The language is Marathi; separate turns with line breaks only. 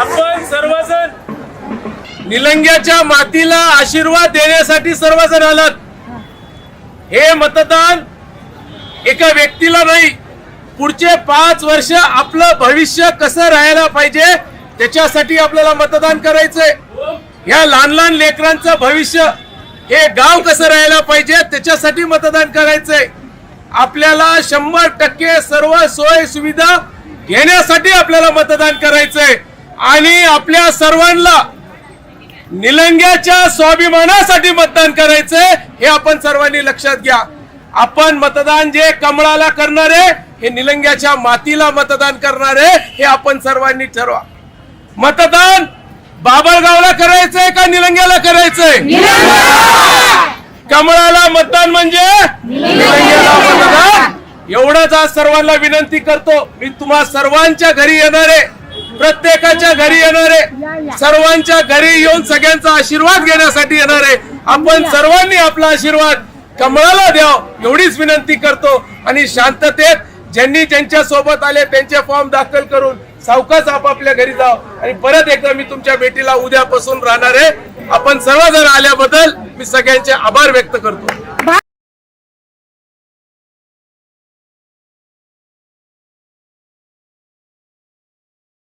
आपण सर्वजण निलंग्याच्या मातीला आशीर्वाद देण्यासाठी सर्वजण आलात. हे मतदान एका व्यक्तीला नाही पुढचे पाच वर्ष आपलं भविष्य कसं राहायला पाहिजे त्याच्यासाठी आपल्याला मतदान करायचंय. या लहान लहान लेकरांचं भविष्य हे गाव कसं राहायला पाहिजे त्याच्यासाठी मतदान करायचंय. आपल्याला शंभर टक्के सर्व सोय सुविधा घेण्यासाठी आपल्याला मतदान करायचंय. आणि आपल्या सर्वांना निलंग्याच्या स्वाभिमानासाठी मतदान करायचंय हे आपण सर्वांनी लक्षात घ्या. आपण मतदान जे कमळाला करणारे हे निलंग्याच्या मातीला मतदान करणारे हे आपण सर्वांनी ठरवा. मतदान बाबळगावला करायचंय का निलंग्याला करायचंय? कमळाला मतदान म्हणजे निलंग्याला मतदान. एवढंच आज सर्वांना विनंती करतो. मी तुम्हा सर्वांच्या घरी येणारे प्रत्येकाच्या घरी येणारे सर्वांच्या घरी येऊन सगळ्यांचा आशीर्वाद घेण्यासाठी येणारे आपण सर्वांनी आपला आशीर्वाद कमळाला द्याव एवढीच विनंती करतो. आणि शांततेत ज्यांनी ज्यांच्या सोबत आले त्यांचे फॉर्म दाखल करून सावकाश आपापल्या घरी जाव. आणि परत एकदा मी तुमच्या भेटीला उद्यापासून राहणार आहे. आपण सर्वजण आल्याबद्दल मी सगळ्यांचे आभार व्यक्त करतो.